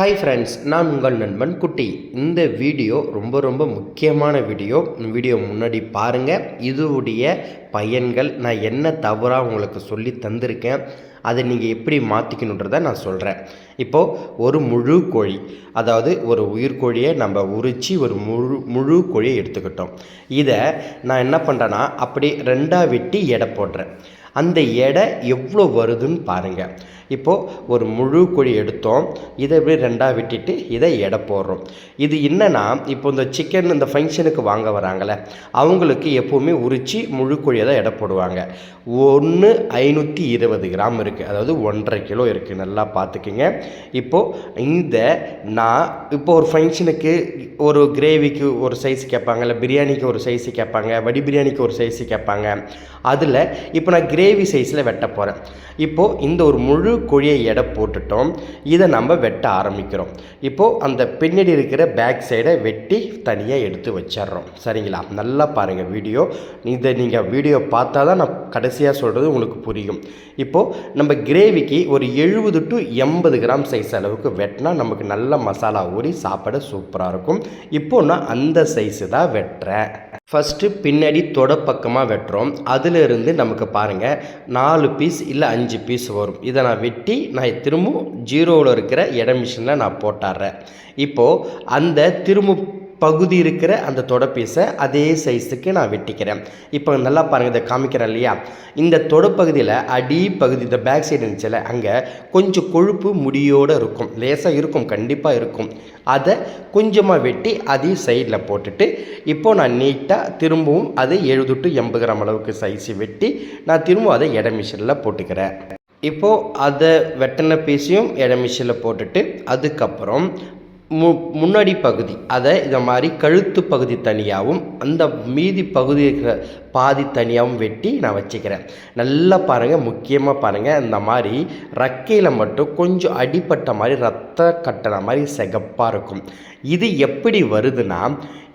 Hi friends நான் உங்கள் நண்பன் குட்டி. இந்த வீடியோ ரொம்ப ரொம்ப முக்கியமான வீடியோ. இந்த வீடியோ முன்னாடி பாருங்கள் இதுவுடைய பயன்கள் நான் என்ன தவறாக உங்களுக்கு சொல்லி தந்திருக்கேன் அதை நீங்கள் எப்படி மாற்றிக்கணுன்றதை நான் சொல்கிறேன் இப்போது ஒரு முழு கோழி அதாவது ஒரு உயிர்கோழியை நம்ம உரித்து ஒரு முழு முழு கோழியை எடுத்துக்கிட்டோம். இதை நான் என்ன பண்ணுறேன்னா அப்படி ரெண்டாக வெட்டி எடை போடுறேன். அந்த எடை எவ்வளோ வருதுன்னு பாருங்கள் இப்போது ஒரு முழு கோழி எடுத்தோம். இதை இப்படி ரெண்டாக விட்டுட்டு இதை எடை போடுறோம். இது என்னென்னா இப்போ இந்த சிக்கன் இந்த ஃபங்க்ஷனுக்கு வாங்க வராங்களே அவங்களுக்கு எப்போவுமே உரித்து முழு கோழியை தான் எடை போடுவாங்க. ஒன்று ஐநூற்றி இருபது கிராம் இருக்குது அதாவது ஒன்றரை கிலோ இருக்குது நல்லா பார்த்துக்குங்க. இப்போது இந்த நான் இப்போ ஒரு ஃபங்க்ஷனுக்கு ஒரு கிரேவிக்கு ஒரு சைஸ் கேட்பாங்க இல்லை பிரியாணிக்கு ஒரு சைஸ் கேட்பாங்க வடி பிரியாணிக்கு ஒரு சைஸ் கேட்பாங்க. அதில் இப்போ நான் கிரேவி சைஸில் வெட்ட போகிறேன் இப்போது இந்த ஒரு முழு கொழியை எடை போட்டுட்டோம். இதை நம்ம வெட்ட ஆரம்பிக்கிறோம். இப்போது அந்த பின்னாடி இருக்கிற பேக் சைடை வெட்டி தனியாக எடுத்து வச்சிடுறோம். சரிங்களா? நல்லா பாருங்கள் வீடியோ. இதை நீங்கள் வீடியோ பார்த்தா தான் நான் கடைசியாக சொல்கிறது உங்களுக்கு புரியும். இப்போது நம்ம கிரேவிக்கு ஒரு எழுபது டு எண்பது கிராம் சைஸ் அளவுக்கு வெட்டினா நமக்கு நல்ல மசாலா ஊறி சாப்பிட சூப்பராக இருக்கும். இப்போது நான் அந்த சைஸு தான் வெட்டுறேன். ஃபஸ்ட்டு பின்னாடி தொட பக்கமாக வெட்டுறோம். அதிலிருந்து நமக்கு பாருங்கள் நாலு பீஸ் இல்லை அஞ்சு பீஸ் வரும். இதை நான் வெட்டி நான் திரும்பவும் ஜீரோவில் இருக்கிற இட மிஷினில் நான் போட்டாடுறேன் இப்போது அந்த திரும்ப பகுதி இருக்கிற அந்த தொடப்பீஸை அதே சைஸுக்கு நான் வெட்டிக்கிறேன். இப்போ நல்லா பாருங்கள் இதை காமிக்கிறேன் இல்லையா? இந்த தொடப்பகுதியில் அடி பகுதி இந்த பேக் சைடு இருந்துச்சுல அங்கே கொஞ்சம் கொழுப்பு முடியோடு இருக்கும். லேசாக இருக்கும் கண்டிப்பாக இருக்கும். அதை கொஞ்சமாக வெட்டி அதையும் சைடில் போட்டுட்டு இப்போ நான் நீட்டாக திரும்பவும் அதை எழுபது டு எண்பது கிராம் அளவுக்கு சைஸு வெட்டி நான் திரும்பவும் அதை எடை மிஷினில் போட்டுக்கிறேன். இப்போது அதை வெட்டின பீஸையும் இட மிஷினில் போட்டுட்டு அதுக்கப்புறம் மு முன்னாடி பகுதி அதை இதை மாதிரி கழுத்து பகுதி தனியாகவும் அந்த மீதி பகுதி இருக்கிற பாதி தனியாகவும் வெட்டி நான் வச்சுக்கிறேன். நல்லா பாருங்கள் முக்கியமாக பாருங்கள் இந்த மாதிரி ரக்கையில் மட்டும் கொஞ்சம் அடிப்பட்ட மாதிரி ரத்த கட்டின மாதிரி சிகப்பாக இருக்கும். இது எப்படி வருதுன்னா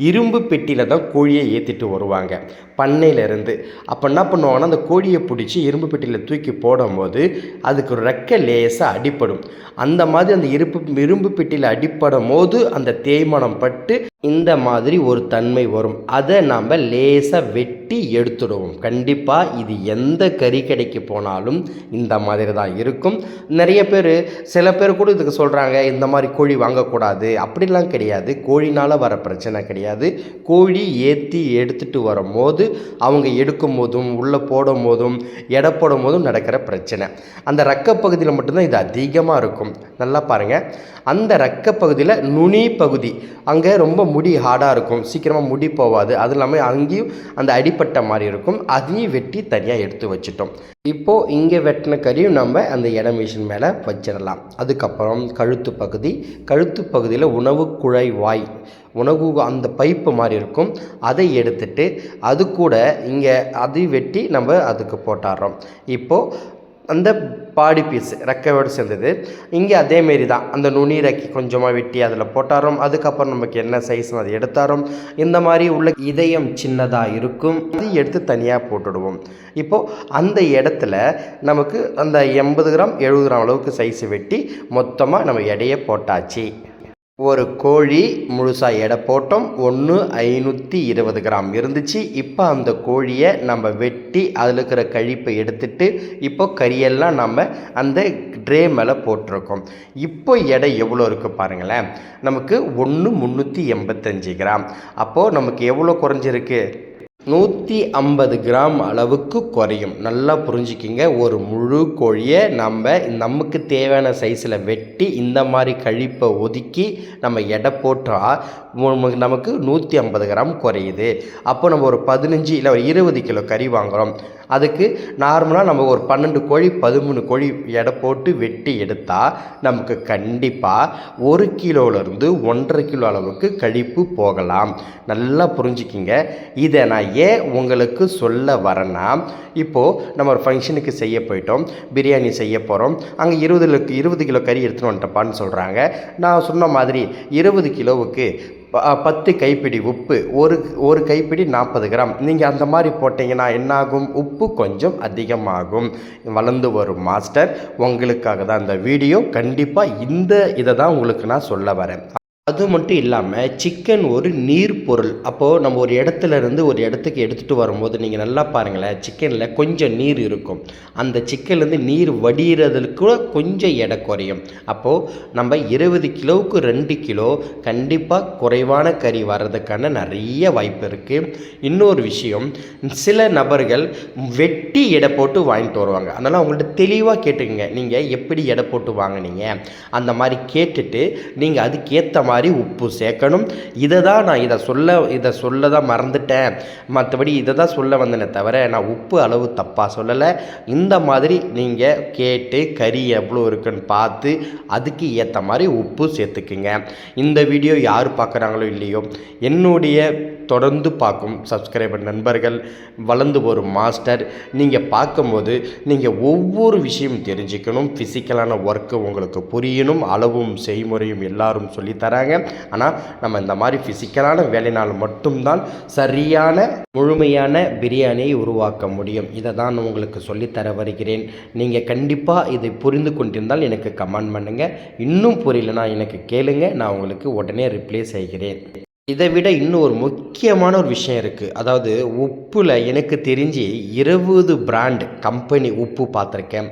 இரும்பு பெட்டியில் தான் கோழியை ஏற்றிட்டு வருவாங்க. பண்ணையிலேருந்து அப்போ என்ன பண்ணுவாங்கன்னா அந்த கோழியை பிடிச்சி இரும்பு பெட்டியில் தூக்கி போடும்போது அதுக்கு ரெக்கை லேசாக அடிப்படும் அந்த மாதிரி அந்த இரும்பு இரும்பு பெட்டியில் அடிப்படும் போது அந்த தேய்மானம் பட்டு இந்த மாதிரி ஒரு தன்மை வரும். அதை நாம் லேசாக வெட்டி எடுத்துடுவோம். கண்டிப்பாக இது எந்த கறி கடைக்கு போனாலும் இந்த மாதிரி தான் இருக்கும். நிறைய பேர் சில பேர் கூட இதுக்கு சொல்கிறாங்க இந்த மாதிரி கோழி வாங்கக்கூடாது. அப்படிலாம் கிடையாது. கோழினால் வர பிரச்சனை கிடையாது. கோழி ஏற்றி எடுத்துகிட்டு வரும்போது அவங்க எடுக்கும் போதும் உள்ளே போடும் போதும் எடை போடும் போதும் நடக்கிற பிரச்சனை. அந்த ரக்க பகுதியில் மட்டும்தான் இது அதிகமாக இருக்கும். நல்லா பாருங்கள் அந்த ரக்க பகுதியில் நுனி பகுதி அங்கே ரொம்ப முடி ஹார்டாக இருக்கும் சீக்கிரமாக முடி போகாது அது இல்லாமல் அங்கேயும் அந்த அடிப்பட்ட மாதிரி இருக்கும். அதையும் வெட்டி தனியாக எடுத்து வச்சுட்டோம். இப்போது இங்கே வெட்டின கறியும் நம்ம அந்த எடை மிஷின் மேலே வச்சிடலாம். அதுக்கப்புறம் கழுத்து பகுதி. கழுத்து பகுதியில் உணவு குழாய் வாய் உணவு அந்த பைப்பு மாதிரி இருக்கும். அதை எடுத்துட்டு அது கூட இங்கே அதை வெட்டி நம்ம அதுக்கு போட்டாடுறோம் இப்போது அந்த பாடி பீஸு ரெக்கையோடு சேர்ந்தது. இங்கே அதேமாரி தான். அந்த நுனி ரெக்கி கொஞ்சமாக வெட்டி அதில் போட்டாரோம். அதுக்கப்புறம் நமக்கு என்ன சைஸ் அதை எடுத்தாரோம். இந்த மாதிரி உள்ள இதயம் சின்னதாக இருக்கும். அது எடுத்து தனியாக போட்டுடுவோம். இப்போது அந்த இடத்துல நமக்கு அந்த எண்பது கிராம் எழுபது கிராம் அளவுக்கு சைஸ் வெட்டி மொத்தமாக நம்ம எடையை போட்டாச்சு. ஒரு கோழி முழுசாக எடை போட்டோம். ஒன்று ஐநூற்றி இருபது கிராம் இருந்துச்சு. இப்போ அந்த கோழியை நம்ம வெட்டி அதில் இருக்கிற கழிப்பை எடுத்துட்டு இப்போ கறியெல்லாம் நம்ம அந்த ட்ரே மேலே போட்டிருக்கோம். இப்போ எடை எவ்வளோ இருக்குது பாருங்களேன். நமக்கு ஒன்று முந்நூற்றி எண்பத்தஞ்சு கிராம். அப்போது நமக்கு எவ்வளோ குறைஞ்சிருக்கு? நூற்றி ஐம்பது கிராம் அளவுக்கு குறையும். நல்லா புரிஞ்சுக்கிங்க. ஒரு முழு கோழியை நம்ம நமக்கு தேவையான சைஸில் வெட்டி இந்த மாதிரி கழிப்பை ஒதுக்கி நம்ம எடை போட்டால் நமக்கு நூற்றி ஐம்பது கிராம் குறையுது. அப்போ நம்ம ஒரு பதினஞ்சு இல்லை ஒரு இருபது கிலோ கறி வாங்குகிறோம் அதுக்கு நார்மலாக நம்ம ஒரு பன்னெண்டு கோழி பதிமூணு கோழி எடை போட்டு வெட்டி எடுத்தால் நமக்கு கண்டிப்பாக ஒரு கிலோலேருந்து ஒன்றரை கிலோ அளவுக்கு கழிப்பு போகலாம். நல்லா புரிஞ்சுக்கிங்க. இதை நான் ஏன் உங்களுக்கு சொல்ல வரேன்னா இப்போது நம்ம ஒரு ஃபங்க்ஷனுக்கு செய்ய போயிட்டோம் பிரியாணி செய்ய போகிறோம் அங்கே இருபது இருபது கிலோ கறி எடுத்துன்னு வந்துட்டப்பான்னு சொல்கிறாங்க நான் சொன்ன மாதிரி இருபது கிலோவுக்கு பத்து கைப்பிடி உப்பு ஒரு ஒரு கைப்பிடி நாற்பது கிராம். நீங்கள் அந்த மாதிரி போட்டிங்கன்னா என்னாகும்? உப்பு கொஞ்சம் அதிகமாகும். வளர்ந்து வரும் மாஸ்டர். உங்களுக்காக தான் இந்த வீடியோ. கண்டிப்பாக இந்த இதை தான் உங்களுக்கு நான் சொல்ல வரேன். அது மட்டும் இல்லாமல் சிக்கன் ஒரு நீர் பொருள் அப்போது நம்ம ஒரு இடத்துல இருந்து ஒரு இடத்துக்கு எடுத்துகிட்டு வரும்போது நீங்கள் நல்லா பாருங்களேன் சிக்கனில் கொஞ்சம் நீர் இருக்கும். அந்த சிக்கன்லேருந்து நீர் வடிகிறதுக்கு கொஞ்சம் எடை குறையும். அப்போது நம்ம இருபது கிலோவுக்கு ரெண்டு கிலோ கண்டிப்பாக குறைவான கறி வர்றதுக்கான நிறைய வாய்ப்பு இருக்குது இன்னொரு விஷயம் சில நபர்கள் வெட்டி எடை போட்டு வாங்கிட்டு வருவாங்க. அதனால் அவங்கள்ட்ட தெளிவாக கேட்டுக்கங்க. நீங்கள் எப்படி எடை போட்டு வாங்குனீங்க? அந்த மாதிரி கேட்டுட்டு நீங்கள் அதுக்கேற்ற மாதிரி மாதிரி உப்பு சேர்க்கணும். இதை தான் நான் இதை சொல்ல இதை சொல்ல தான் மறந்துட்டேன். மற்றபடி இதை தான் சொல்ல வந்தேனே தவிர நான் உப்பு அளவு தப்பாக சொல்லலை. இந்த மாதிரி நீங்கள் கேட்டு கறி எவ்வளோ இருக்குன்னு பார்த்து அதுக்கு ஏற்ற மாதிரி உப்பு சேர்த்துக்குங்க. இந்த வீடியோ யார் பார்க்குறாங்களோ இல்லையோ என்னுடைய தொடர்ந்து பார்க்கும் சப்ஸ்கிரைபர் நண்பர்கள் வளர்ந்து வரும் மாஸ்டர் நீங்கள் பார்க்கும்போது நீங்கள் ஒவ்வொரு விஷயம் தெரிஞ்சுக்கணும். ஃபிசிக்கலான ஒர்க்கு உங்களுக்கு புரியணும். அளவும் செய்முறையும் எல்லாரும் சொல்லித்தராங்க. தராங்க ஆனால் நம்ம இந்த மாதிரி ஃபிசிக்கலான வேலைனால் மட்டும்தான் சரியான முழுமையான பிரியாணியை உருவாக்க முடியும். இதை தான் நான் உங்களுக்கு சொல்லித்தர வருகிறேன். நீங்கள் கண்டிப்பாக இதை புரிந்து கொண்டிருந்தால் எனக்கு கமெண்ட் பண்ணுங்கள் இன்னும் புரியலனா எனக்கு கேளுங்க. நான் உங்களுக்கு உடனே ரிப்ளை செய்கிறேன். இதை விட இன்னும் ஒரு முக்கியமான ஒரு விஷயம் இருக்குது அதாவது உப்பில் எனக்கு தெரிஞ்சு இருபது பிராண்ட் கம்பெனி உப்பு பார்த்துருக்கேன்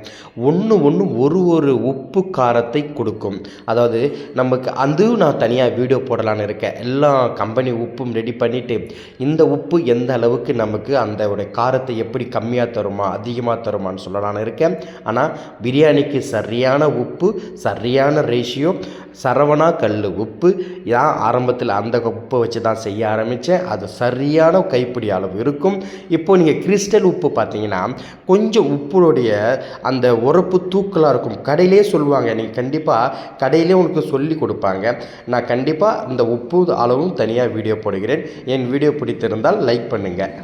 ஒன்று ஒன்று ஒரு ஒரு உப்பு காரத்தை கொடுக்கும். அதாவது நமக்கு அதுவும் நான் தனியாக வீடியோ போடலான்னு இருக்கேன். எல்லா கம்பெனி உப்பும் ரெடி பண்ணிவிட்டு இந்த உப்பு எந்த அளவுக்கு நமக்கு அந்த உடைய காரத்தை எப்படி கம்மியாக தருமா அதிகமாக தருமான்னு சொல்லலான்னு இருக்கேன். ஆனால் பிரியாணிக்கு சரியான உப்பு சரியான ரேஷியோ சரவணா கல் உப்பு தான் ஆரம்பத்தில் அந்த உப்பை வச்சு தான் செய்ய ஆரம்பித்தேன் அது சரியான கைப்பிடி அளவு இருக்கும். இப்போ நீங்கள் கிறிஸ்டல் உப்பு பார்த்தீங்கன்னா கொஞ்சம் உப்புடைய அந்த உரப்பு தூக்கலாக இருக்கும். கடையிலே சொல்லுவாங்க நீங்கள் கண்டிப்பாக கடையிலே உனக்கு சொல்லி கொடுப்பாங்க. நான் கண்டிப்பாக இந்த உப்பு அளவும் தனியாக வீடியோ போடுகிறேன். என் வீடியோ பிடித்திருந்தால் லைக் பண்ணுங்கள்